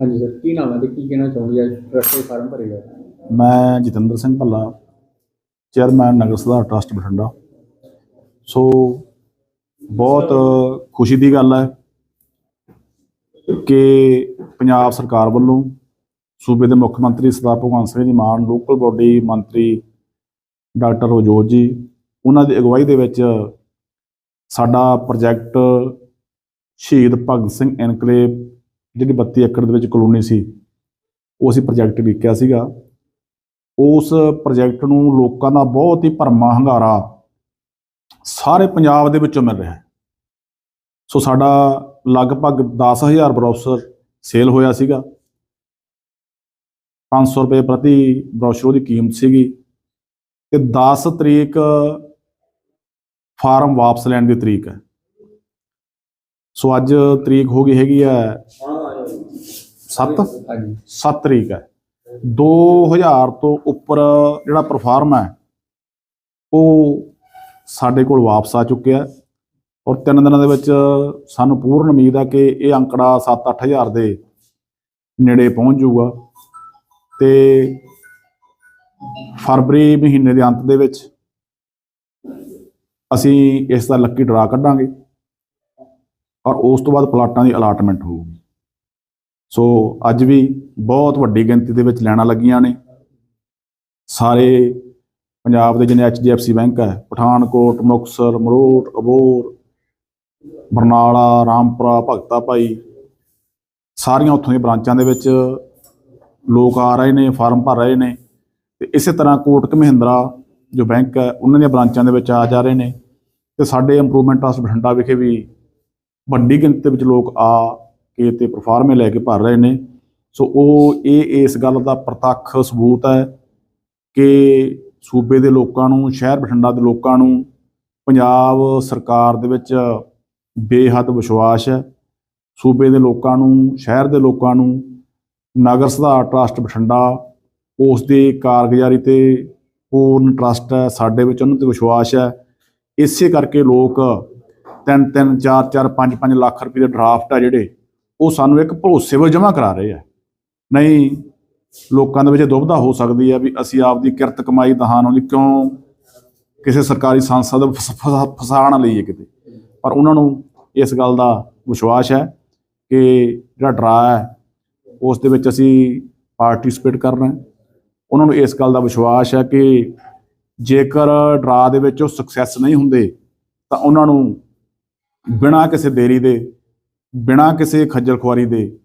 ਹਾਂਜੀ ਸਰ ਕੀ ਨਾਮ ਹੈ ਤੇ ਕੀ ਕਹਿਣਾ ਚਾਹੁੰਦੇ ਆ ਟਰਸਟ ਦੇ ਫਾਰਮ ਭਰੇਗਾ ਮੈਂ ਜਤਿੰਦਰ ਸਿੰਘ ਭੱਲਾ ਚੇਅਰਮੈਨ ਨਗਰ ਸੁਧਾਰ ਟਰਸਟ ਬਠਿੰਡਾ। ਸੋ ਬਹੁਤ ਖੁਸ਼ੀ ਦੀ ਗੱਲ ਹੈ ਕਿ ਪੰਜਾਬ ਸਰਕਾਰ ਵੱਲੋਂ ਸੂਬੇ ਦੇ ਮੁੱਖ ਮੰਤਰੀ ਸਰਦਾਰ ਭਗਵੰਤ ਸਿੰਘ ਜੀ ਮਾਨ ਲੋਕਲ ਬੋਡੀ ਮੰਤਰੀ ਡਾਕਟਰ ਰਜੋਤ ਜੀ ਉਹਨਾਂ ਦੀ ਅਗਵਾਈ ਦੇ ਵਿੱਚ ਸਾਡਾ ਪ੍ਰੋਜੈਕਟ ਸ਼ਹੀਦ ਭਗਤ ਸਿੰਘ ਐਨਕਲੇਵ ਜਿਹੜੀ 32 ਏਕੜ ਦੇ ਵਿੱਚ ਕਲੋਨੀ ਸੀ, ਉਹ ਅਸੀਂ ਪ੍ਰੋਜੈਕਟ ਲਿਖਿਆ ਸੀਗਾ। ਉਸ ਪ੍ਰੋਜੈਕਟ ਨੂੰ ਲੋਕਾਂ ਦਾ ਬਹੁਤ ਹੀ ਭਰਮਾ ਹੰਗਾਰਾ ਸਾਰੇ ਪੰਜਾਬ ਦੇ ਵਿੱਚੋਂ ਮਿਲ ਰਿਹਾ ਹੈ। ਸੋ ਸਾਡਾ ਲਗਭਗ 10000 ਬਰਾਊਸਰ ਸੇਲ ਹੋਇਆ ਸੀਗਾ। 500 ਰੁਪਏ ਪ੍ਰਤੀ ਬਰਾਊਸ਼ਰ ਦੀ ਕੀਮਤ ਸੀਗੀ ਤੇ 10 ਤਰੀਕ ਫਾਰਮ ਵਾਪਸ ਲੈਣ ਦੀ ਤਰੀਕ ਹੈ। ਸੋ ਅੱਜ ਤਰੀਕ ਹੋ ਗਈ ਹੈਗੀ ਹੈ 7 ਹਾਂਜੀ। 7 ਤਰੀਕ ਹੈ। 2000 ਤੋਂ ਉੱਪਰ ਜਿਹੜਾ ਪਰਫਾਰਮ ਹੈ ਉਹ ਸਾਡੇ ਕੋਲ ਵਾਪਸ ਆ ਚੁੱਕਿਆ ਹੈ ਔਰ ਤਿੰਨ ਦਿਨਾਂ ਦੇ ਵਿੱਚ ਸਾਨੂੰ ਪੂਰਨ ਉਮੀਦ ਹੈ ਕਿ ਇਹ ਅੰਕੜਾ 7-8000 ਦੇ ਨੇੜੇ ਪਹੁੰਚ ਜਾਊਗਾ ਤੇ ਫਰਵਰੀ ਮਹੀਨੇ ਦੇ ਅੰਤ ਦੇ ਵਿੱਚ ਅਸੀਂ ਇਸ ਦਾ ਲੱਕੀ ਡਰਾ ਕੱਢਾਂਗੇ ਔਰ ਉਸ ਤੋਂ ਬਾਅਦ ਪਲਾਟਾਂ ਦੀ ਅਲਾਟਮੈਂਟ ਹੋਊਗੀ। ਸੋ ਅੱਜ ਵੀ ਬਹੁਤ ਵੱਡੀ ਗਿਣਤੀ ਦੇ ਵਿੱਚ ਲੈਣਾ ਲੱਗੀਆਂ ਨੇ। ਸਾਰੇ ਪੰਜਾਬ ਦੇ ਜਿੰਨੇ HDFC ਬੈਂਕ ਹੈ, ਪਠਾਨਕੋਟ, ਮੁਕਤਸਰ ਮਰੋਟ ਅਬੋਰ ਬਰਨਾਲਾ, ਰਾਮਪੁਰਾ, ਭਗਤਾ ਭਾਈ, ਸਾਰੀਆਂ ਉੱਥੋਂ ਦੀਆਂ ਬ੍ਰਾਂਚਾਂ ਦੇ ਵਿੱਚ ਲੋਕ ਆ ਰਹੇ ਨੇ, ਫਾਰਮ ਭਰ ਰਹੇ ਨੇ ਤੇ ਇਸੇ ਤਰ੍ਹਾਂ ਕੋਟਕ ਮਹਿੰਦਰਾ ਜੋ ਬੈਂਕ ਹੈ, ਉਹਨਾਂ ਦੀਆਂ ਬ੍ਰਾਂਚਾਂ ਦੇ ਵਿੱਚ ਆ ਜਾ ਰਹੇ ਨੇ ਤੇ ਸਾਡੇ ਇੰਪਰੂਵਮੈਂਟ ਟਰਸਟ ਬਠਿੰਡਾ ਵਿਖੇ ਵੀ ਵੱਡੀ ਗਿਣਤੀ ਦੇ ਵਿੱਚ ਲੋਕ ਆ ਕੇ ਤੇ ਪਰਫਾਰਮੇ ਲੈ ਕੇ ਭਰ ਰਹੇ ਨੇ। ਸੋ ਉਹ ਇਹ, ਇਸ ਗੱਲ ਦਾ ਪ੍ਰਤੱਖ ਸਬੂਤ ਹੈ ਕਿ ਸੂਬੇ ਦੇ ਲੋਕਾਂ ਨੂੰ, ਸ਼ਹਿਰ ਬਠਿੰਡਾ ਦੇ ਲੋਕਾਂ ਨੂੰ ਪੰਜਾਬ ਸਰਕਾਰ ਦੇ ਵਿੱਚ ਬੇਹੱਦ ਵਿਸ਼ਵਾਸ ਹੈ। ਸੂਬੇ ਦੇ ਲੋਕਾਂ ਨੂੰ, ਸ਼ਹਿਰ ਦੇ ਲੋਕਾਂ ਨੂੰ, ਨਗਰ ਸੁਧਾਰ ਟਰਸਟ ਬਠਿੰਡਾ ਉਸ ਦੀ ਕਾਰਗੁਜ਼ਾਰੀ ਤੇ ਪੂਰਨ ਟਰਸਟ ਹੈ, ਸਾਡੇ ਵਿੱਚ ਉਹਨਾਂ ਤੇ ਵਿਸ਼ਵਾਸ ਹੈ। ਇਸੇ ਕਰਕੇ ਲੋਕ ਤਿੰਨ ਤਿੰਨ, ਚਾਰ ਚਾਰ, ਪੰਜ ਪੰਜ ਲੱਖ ਰੁਪਏ ਦੇ ਡਰਾਫਟ ਆ ਜਿਹੜੇ ਉਹ ਸਾਨੂੰ ਇੱਕ ਭਰੋਸੇ ਵੱਲ ਜਮ੍ਹਾਂ ਕਰਾ ਰਹੇ ਆ। ਨਹੀਂ, ਲੋਕਾਂ ਦੇ ਵਿੱਚ ਦੁਬਧਾ ਹੋ ਸਕਦੀ ਹੈ ਵੀ ਅਸੀਂ ਆਪਦੀ ਕਿਰਤ ਕਮਾਈ ਦਹਾਨ ਉਹਦੀ ਕਿਉਂ ਕਿਸੇ ਸਰਕਾਰੀ ਸੰਸਥਾ ਦੇ ਫਸ- ਫਸਾ ਫਸਾ ਨਾ ਲਈਏ ਕਿਤੇ? ਪਰ ਉਹਨਾਂ ਨੂੰ ਇਸ ਗੱਲ ਦਾ ਵਿਸ਼ਵਾਸ ਹੈ ਕਿ ਜਿਹੜਾ ਡਰਾ ਹੈ, ਉਸ ਦੇ ਵਿੱਚ ਅਸੀਂ ਪਾਰਟਿਸਿਪੇਟ ਕਰਨਾ ਹੈ। ਉਹਨਾਂ ਨੂੰ ਇਸ ਗੱਲ ਦਾ ਵਿਸ਼ਵਾਸ ਹੈ ਕਿ ਜੇਕਰ ਡਰਾ ਦੇ ਵਿੱਚ ਉਹ ਸਕਸੈਸ ਨਹੀਂ ਹੁੰਦੇ, ਤਾਂ ਉਹਨਾਂ ਨੂੰ ਬਿਨਾਂ ਕਿਸੇ ਦੇਰੀ ਦੇ ਬਿਨਾਂ ਕਿਸੇ ਖੱਜਲ ਖੁਆਰੀ ਦੇ